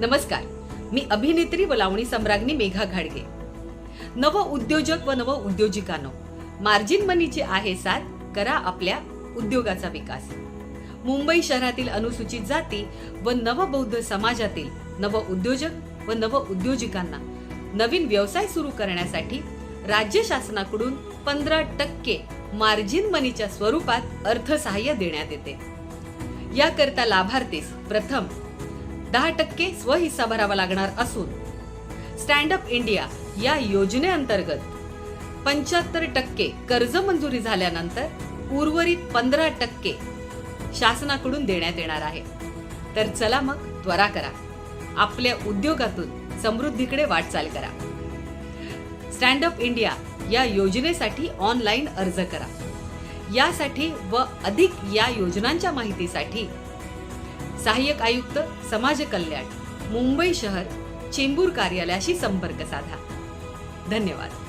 नमस्कार. मी अभिनेत्री व लावणी सम्राज्ञी मेघा घाडगे. नव उद्योजक व नव उद्योजिकांनो मार्जिन मनीची आहे साथ करा आपल्या उद्योगाचा विकास. मुंबई शहरातील अनुसूचित जाती व नवबौद्ध समाजातील नव उद्योजक व नव उद्योजिकांना नवीन व्यवसाय सुरू करण्यासाठी राज्य शासनाकडून पंधरा टक्के मार्जिन मनीच्या स्वरूपात अर्थसहाय्य देण्यात येते. याकरता लाभार्थीस प्रथम दहा टक्के स्वहिस्सा भरावा लागणार असून स्टँड अप इंडिया या योजनेअंतर्गत पंच्याहत्तर टक्के कर्ज मंजुरी झाल्यानंतर उर्वरित पंधरा टक्के शासनाकडून देण्यात येणार आहे. तर चला मग त्वरा करा. आपल्या उद्योगातून समृद्धीकडे वाटचाल करा. स्टँड अप इंडिया या योजनेसाठी ऑनलाईन अर्ज करा. यासाठी व अधिक या योजनांच्या माहितीसाठी सहाय्यक आयुक्त समाज कल्याण मुंबई शहर चेंबूर कार्यालयाशी संपर्क साधा. धन्यवाद.